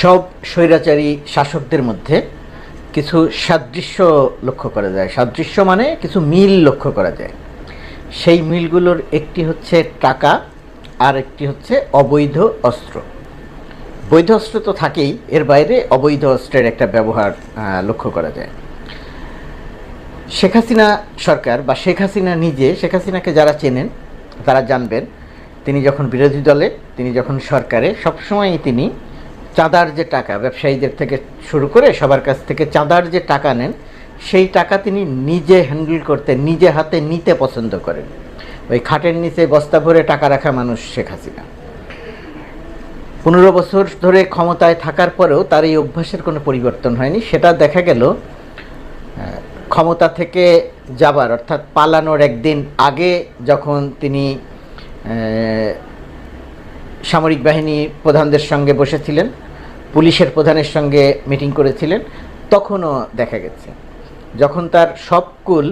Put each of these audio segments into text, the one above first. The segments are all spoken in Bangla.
সব স্বৈরাচারী শাসকদের মধ্যে কিছু সাদৃশ্য লক্ষ্য করা যায়। সাদৃশ্য মানে কিছু মিল লক্ষ্য করা যায়। সেই মিলগুলোর একটি হচ্ছে টাকা, আর একটি হচ্ছে অবৈধ অস্ত্র। বৈধ অস্ত্র তো থাকেই, এর বাইরে অবৈধ অস্ত্রের একটা ব্যবহার লক্ষ্য করা যায়। শেখ হাসিনা সরকার বা শেখ হাসিনা নিজে, শেখ হাসিনাকে যারা চেনেন, তারা জানবেন, তিনি যখন বিরোধী দলে, তিনি যখন সরকারে, সবসময়ই তিনি চাঁদার যে টাকা, ব্যবসায়ীদের থেকে শুরু করে সবার কাছ থেকে চাঁদার যে টাকা নেন, সেই টাকা তিনি নিজে হ্যান্ডেল করতে, নিজে হাতে নিতে পছন্দ করেন। ওই খাটের নিচে বস্তা ভরে টাকা রাখা মানুষ শেখ হাসিনা। পনেরো বছর ধরে ক্ষমতায় থাকার পরেও তার এই অভ্যাসের কোনো পরিবর্তন হয়নি। সেটা দেখা গেল ক্ষমতা থেকে যাবার, অর্থাৎ পালানোর একদিন আগে যখন তিনি সামরিক বাহিনী প্রধানদের সঙ্গে বসেছিলেন পুলিশের প্রধানের সঙ্গে মিটিং করেছিলেন, তখনও দেখা গেছে। যখন তার সব কুল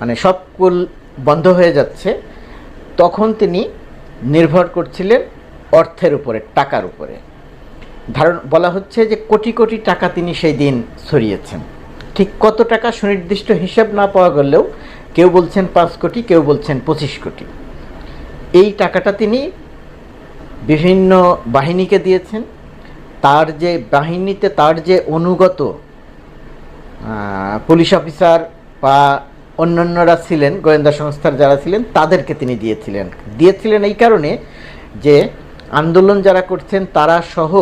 মানে সব কুল বন্ধ হয়ে যাচ্ছে, তখন তিনি নির্ভর করছিলেন অর্থের উপরে, টাকার উপরে। ধারণ, বলা হচ্ছে যে কোটি কোটি টাকা তিনি সেই দিন ছড়িয়েছেন। ঠিক কত টাকা সুনির্দিষ্ট হিসাব না পাওয়া গেলেও কেউ বলছেন পাঁচ কোটি, কেউ বলছেন পঁচিশ কোটি। এই টাকাটা তিনি বিভিন্ন বাহিনীকে দিয়েছেন তার যে বাহিনীতে তার যে অনুগত পুলিশ অফিসার বা অন্যান্যরা ছিলেন, গোয়েন্দা সংস্থার যারা ছিলেন, তাদেরকে তিনি দিয়েছিলেন। দিয়েছিলেন এই কারণে যে আন্দোলন যারা করছেন, তারা সহ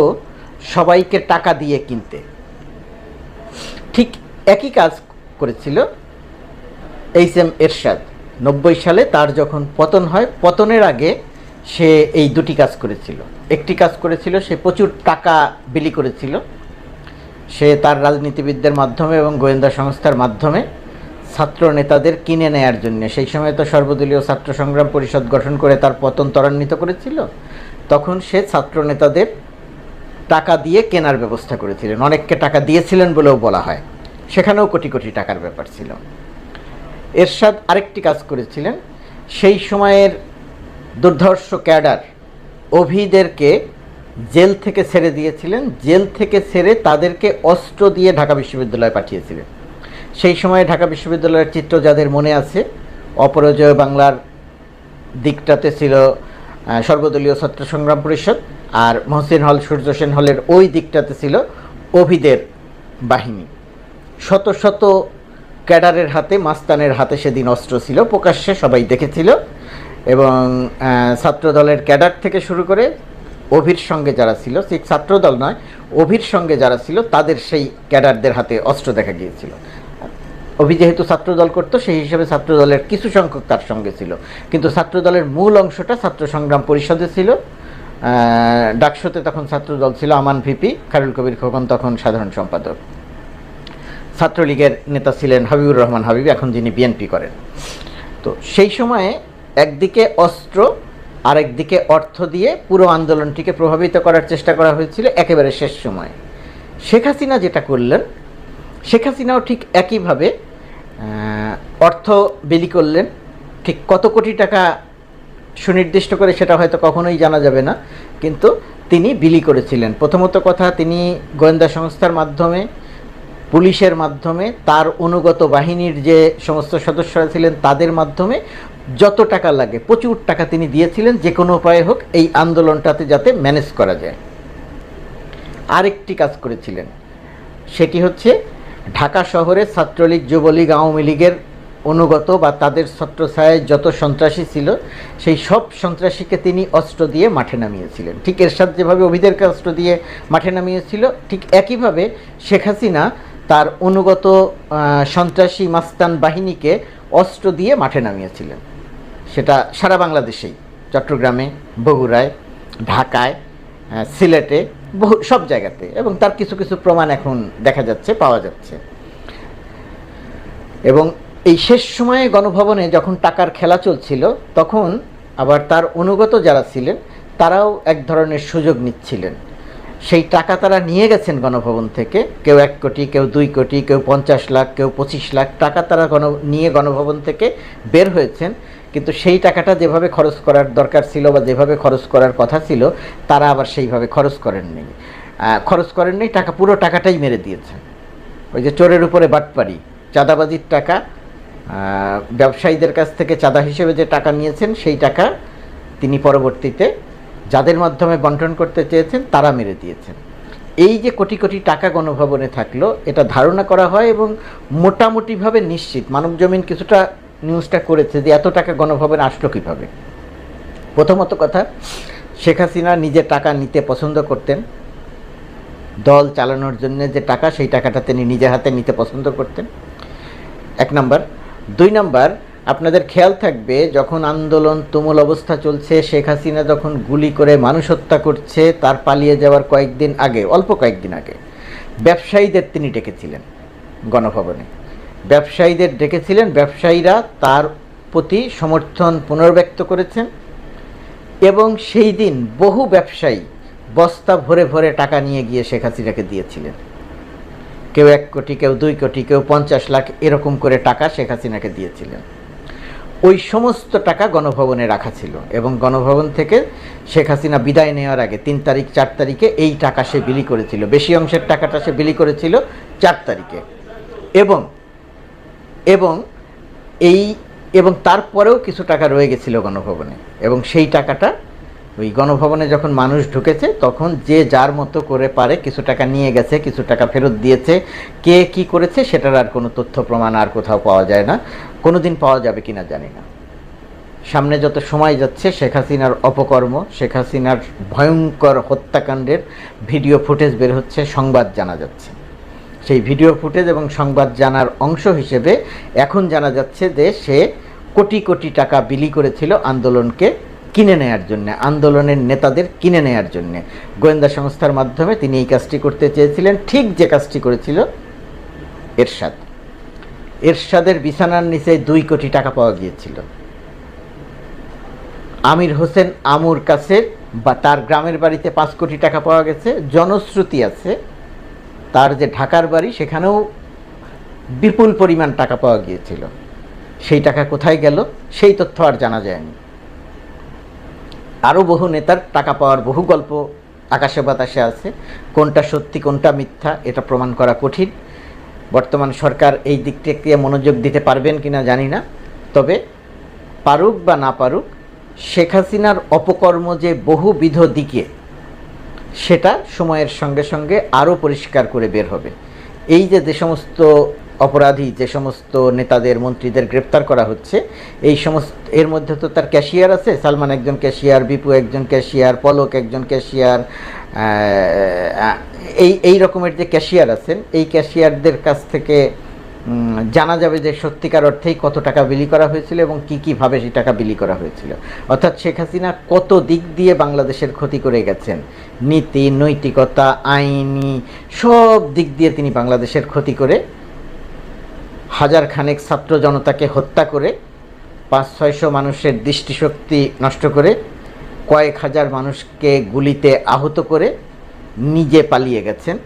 সবাইকে টাকা দিয়ে কিনতে। ঠিক একই কাজ করেছিল এইচ এম এরশাদ। নব্বই সালে তার যখন পতন হয়, পতনের আগে সে এই দুটি কাজ করেছিল। একটি কাজ করেছিল, সে প্রচুর টাকা বিলি করেছিল। সে তার রাজনীতিবিদদের মাধ্যমে এবং গোয়েন্দা সংস্থার মাধ্যমে ছাত্র নেতাদের কিনে নেয়ার জন্য। সেই সময় তো সর্বদলীয় ছাত্র সংগ্রাম পরিষদ গঠন করে তার পতন ত্বরান্বিত করেছিল। তখন সে ছাত্র নেতাদের টাকা দিয়ে কেনার ব্যবস্থা করেছিলেন। অনেককে টাকা দিয়েছিলেন বলেও বলা হয়। সেখানেও কোটি কোটি টাকার ব্যাপার ছিল। এরশাদ আরেকটি কাজ করেছিলেন। সেই সময়ের দুর্ধর্ষ ক্যাডার অভিদেরকে জেল থেকে ছেড়ে দিয়েছিলেন। জেল থেকে ছেড়ে তাদেরকে অস্ত্র দিয়ে ঢাকা বিশ্ববিদ্যালয়ে পাঠিয়েছিলেন। সেই সময়ে ঢাকা বিশ্ববিদ্যালয়ের চিত্র যাদের মনে আছে, অপরাজয় বাংলার দিকটাতে ছিল সর্বদলীয় ছাত্র সংগ্রাম পরিষদ আর মহসিন হল, সূর্য সেন হলের ওই দিকটাতে ছিল অভিদের বাহিনী। শত শত ক্যাডারের হাতে, মাস্তানের হাতে সেদিন অস্ত্র ছিল, প্রকাশ্যে সবাই দেখেছিল। এবং ছাত্রদলের ক্যাডার থেকে শুরু করে অভির সঙ্গে যারা ছিল, সেই ছাত্রদল নয়, অভির সঙ্গে যারা ছিল, তাদের সেই ক্যাডারদের হাতে অস্ত্র দেখা গিয়েছিল। অভি যেহেতু ছাত্রদল করতো, সেই হিসাবে ছাত্রদলের কিছু সংখ্যক তার সঙ্গে ছিল। কিন্তু ছাত্রদলের মূল অংশটা ছাত্র সংগ্রাম পরিষদে ছিল। ডাকসুতে তখন ছাত্রদল ছিল আমান ভিপি, খারুল কবির খোকন তখন সাধারণ সম্পাদক। ছাত্রলীগের নেতা ছিলেন হাবিবুর রহমান হাবিব, এখন যিনি বিএনপি করেন। তো সেই সময়ে একদিকে অস্ত্র, আরেকদিকে অর্থ দিয়ে পুরো আন্দোলনটিকে প্রভাবিত করার চেষ্টা করা হয়েছিল একেবারে শেষ সময়ে। শেখ হাসিনা যেটা করলেন, শেখ হাসিনাও ঠিক একইভাবে অর্থ বিলি করলেন। ঠিক কত কোটি টাকা সুনির্দিষ্ট করে সেটা হয়তো কখনোই জানা যাবে না, কিন্তু তিনি বিলি করেছিলেন। প্রথমত কথা, তিনি গোয়েন্দা সংস্থার মাধ্যমে, পুলিশের মাধ্যমে, তার অনুগত বাহিনীর যে সমস্ত সদস্যরা ছিলেন তাদের মাধ্যমে যত টাকা লাগে, প্রচুর টাকা তিনি দিয়েছিলেন, যে কোনো উপায়ে হোক, এই আন্দোলনটাতে যাতে ম্যানেজ করা যায়। আরেকটি কাজ করেছিলেন, সেটি হচ্ছে ঢাকা শহরে ছাত্রলীগ, যুবলীগ, আওয়ামী লীগের অনুগত বা তাদের ছত্রছায়ায় যত সন্ত্রাসী ছিল, সেই সব সন্ত্রাসীকে তিনি অস্ত্র দিয়ে মাঠে নামিয়েছিলেন। ঠিক এরশাদ যেভাবে অভিদেরকে অস্ত্র দিয়ে মাঠে নামিয়েছিল, ঠিক একইভাবে শেখ হাসিনা তার অনুগত সন্ত্রাসী মাস্তান বাহিনীকে অস্ত্র দিয়ে মাঠে নামিয়েছিলেন। সেটা সারা বাংলাদেশেই, চট্টগ্রামে, বগুড়ায়, ঢাকায় সিলেটে, বহু সব জায়গাতে এবং তার কিছু কিছু প্রমাণ এখন দেখা যাচ্ছে, পাওয়া যাচ্ছে। এবং এই শেষ সময়ে গণভবনে যখন টাকার খেলা চলছিল, তখন আবার তার অনুগত যারা ছিলেন, তারাও এক ধরনের সুযোগ নিচ্ছিলেন। সেই টাকা তারা নিয়ে গেছেন গণভবন থেকে, কেউ এক কোটি, কেউ দুই কোটি, কেউ পঞ্চাশ লাখ, কেউ পঁচিশ লাখ টাকা তারা গণ নিয়ে গণভবন থেকে বের হয়েছেন। কিন্তু সেই টাকাটা যেভাবে খরচ করার দরকার ছিল বা যেভাবে খরচ করার কথা ছিল, তারা আবার সেইভাবে খরচ করেননি। খরচ করেননি, টাকা, পুরো টাকাটাই মেরে দিয়েছে ওই যে চোরের উপরে বাটপারি, চাঁদাবাজির টাকা ব্যবসায়ীদের কাছ থেকে চাঁদা হিসেবে যে টাকা নিয়েছেন, সেই টাকা তিনি পরবর্তীতে যাদের মাধ্যমে বন্টন করতে চেয়েছেন, তারা মেরে দিয়েছেন। এই যে কোটি কোটি টাকা গণভবনে থাকল, এটা ধারণা করা হয় এবং মোটামুটিভাবে নিশ্চিত মানব জমিন কিছুটা নিউজটা করেছে যে এত টাকা গণভবনে আসলো কীভাবে? প্রথমত কথা, শেখ হাসিনা নিজে টাকা নিতে পছন্দ করতেন। দল চালানোর জন্য যে টাকা, সেই টাকাটা তিনি নিজে হাতে নিতে পছন্দ করতেন। এক নাম্বার। দুই নাম্বার, আপনাদের খেয়াল থাকবে, যখন আন্দোলন তুমুল অবস্থা চলছে, শেখ হাসিনা যখন গুলি করে মানুষ হত্যা করছে, তার পালিয়ে যাওয়ার কয়েকদিন আগে, অল্প কয়েকদিন আগে, ব্যবসায়ীদের তিনি ডেকেছিলেন গণভবনে। ব্যবসায়ীদের ডেকেছিলেন, ব্যবসায়ীরা তার প্রতি সমর্থন পুনর্ব্যক্ত করেছেন এবং সেই দিন বহু ব্যবসায়ী বস্তা ভরে ভরে টাকা নিয়ে গিয়ে শেখ হাসিনাকে দিয়েছিলেন। কেউ এক কোটি, কেউ দুই কোটি, কেউ পঞ্চাশ লাখ এরকম করে টাকা শেখ হাসিনাকে দিয়েছিলেন। ওই সমস্ত টাকা গণভবনে রাখা ছিল এবং গণভবন থেকে শেখ হাসিনা বিদায় নেওয়ার আগে তিন তারিখ, চার তারিখে এই টাকা সে বিলি করেছিল। বেশি অংশের টাকাটা সে বিলি করেছিল চার তারিখে। এবং এবং এই, এবং তারপরেও কিছু টাকা রয়ে গেছিল গণভবনে। এবং সেই টাকাটা ওই গণভবনে যখন মানুষ ঢুকেছে, তখন যে যার মতো করে পারে কিছু টাকা নিয়ে গেছে, কিছু টাকা ফেরত দিয়েছে, কে কি করেছে সেটার আর কোনো তথ্য প্রমাণ আর কোথাও পাওয়া যায় না। কোনো দিন পাওয়া যাবে কিনা জানি না। সামনে যত সময় যাচ্ছে, শেখ হাসিনার অপকর্ম, শেখ হাসিনার ভয়ঙ্কর হত্যাকাণ্ডের ভিডিও ফুটেজ বের হচ্ছে, সংবাদ জানা যাচ্ছে। সেই ভিডিও ফুটেজ এবং সংবাদ জানার অংশ হিসেবে এখন জানা যাচ্ছে যে সে কোটি কোটি টাকা বিলি করেছিল আন্দোলনকে কিনে নেয়ার জন্য, আন্দোলনের নেতাদের কিনে নেয়ার জন্য। গোয়েন্দা সংস্থার মাধ্যমে তিনি এই কাজটি করতে চেয়েছিলেন, ঠিক যে কাজটি করেছিল এরশাদ। এরশাদের বিছানার নিচে দুই কোটি টাকা পাওয়া গিয়েছিল। আমির হোসেন আমুর কাছে বা তার গ্রামের বাড়িতে পাঁচ কোটি টাকা পাওয়া গেছে, জনশ্রুতি আছে। তার যে ঢাকার বাড়ি, সেখানেও বিপুল পরিমাণ টাকা পাওয়া গিয়েছিল। সেই টাকা কোথায় গেল, সেই তথ্য আর জানা যায়নি। আরও বহু নেতার টাকা পাওয়ার বহু গল্প আকাশে বাতাসে আছে। কোনটা সত্যি, কোনটা মিথ্যা, এটা প্রমাণ করা কঠিন। বর্তমান সরকার এই দিকটাকে মনোযোগ দিতে পারবেন কিনা জানি না। তবে পারুক বা না পারুক, শেখ হাসিনার অপকর্ম যে বহুবিধ দিকে সেটা সময়ের সঙ্গে সঙ্গে আরও পরিষ্কার করে বের হবে। এই যে যে সমস্ত অপরাধী, যে সমস্ত নেতাদের, মন্ত্রীদের গ্রেপ্তার করা হচ্ছে, এই সমস্ত, এর মধ্যে তো তার ক্যাশিয়ার আছে। সালমান একজন ক্যাশিয়ার, বিপু একজন ক্যাশিয়ার, পলক একজন ক্যাশিয়ার এই এই রকমের যে ক্যাশিয়ার আছেন, এই ক্যাশিয়ারদের কাছ থেকে জানা যাবে যে সত্যিকার অর্থেই কত টাকা বিলি করা হয়েছিল এবং কী কীভাবে সেই টাকা বিলি করা হয়েছিল। অর্থাৎ শেখ হাসিনা কত দিক দিয়ে বাংলাদেশের ক্ষতি করে গেছেন? নীতি, নৈতিকতা, আইনি, সব দিক দিয়ে তিনি বাংলাদেশের ক্ষতি করে হাজার খানেক ছাত্র জনতাকে হত্যা করে, পাঁচ, ছয়শো মানুষের দৃষ্টিশক্তি নষ্ট করে, কয়েক হাজার মানুষকে গুলিতে আহত করে নিজে পালিয়ে গেছেন।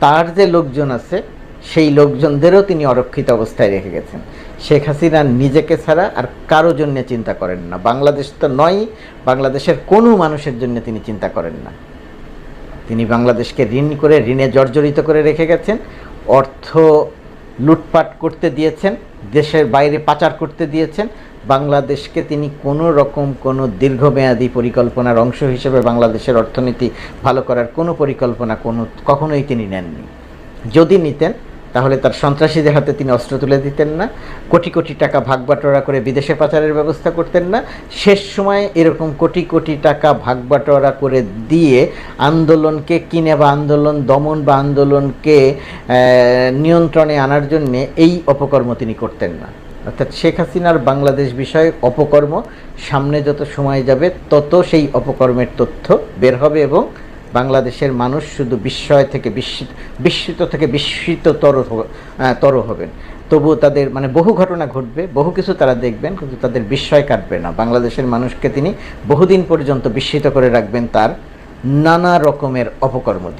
তার যে লোকজন আছে সেই লোকজনদেরও তিনি অরক্ষিত অবস্থায় রেখে গেছেন। শেখ হাসিনা নিজেকে ছাড়া আর কারও জন্য চিন্তা করেন না। বাংলাদেশ তো নয়, বাংলাদেশের কোনো মানুষের জন্য তিনি চিন্তা করেন না। তিনি বাংলাদেশকে ঋণ করে, ঋণে জর্জরিত করে রেখে গেছেন। অর্থ লুটপাট করতে দিয়েছেন, দেশের বাইরে পাচার করতে দিয়েছেন। বাংলাদেশকে তিনি কোনো রকম কোনো দীর্ঘমেয়াদী পরিকল্পনার অংশ হিসেবে বাংলাদেশের অর্থনীতি ভালো করার কোনো পরিকল্পনা কোনো কখনোই তিনি নেননি। যদি নিতেন তাহলে তার সন্ত্রাসীদের হাতে তিনি অস্ত্র তুলে দিতেন না। কোটি কোটি টাকা ভাগ বাটোয়ারা করে বিদেশে পাচারের ব্যবস্থা করতেন না। শেষ সময়ে এরকম কোটি কোটি টাকা ভাগ বাটোয়ারা করে দিয়ে আন্দোলনকে কিনে বা আন্দোলন, দমন বা আন্দোলনকে নিয়ন্ত্রণে আনার জন্য এই অপকর্ম তিনি করতেন না। অর্থাৎ শেখ হাসিনার বাংলাদেশ বিষয়ে অপকর্ম। সামনে যত সময় যাবে, তত সেই অপকর্মের তথ্য বের হবে এবং বাংলাদেশের মানুষ শুধু বিস্ময় থেকে বিস্মিত বিস্মিত থেকে বিস্মিততর তর হবেন। তবুও তাদের মানে বহু ঘটনা ঘটবে, বহু কিছু তারা দেখবেন, কিন্তু তাদের বিস্ময় কাটবে না। বাংলাদেশের মানুষকে তিনি বহুদিন পর্যন্ত বিস্মিত করে রাখবেন তার নানা রকমের অপকর্ম দিয়ে।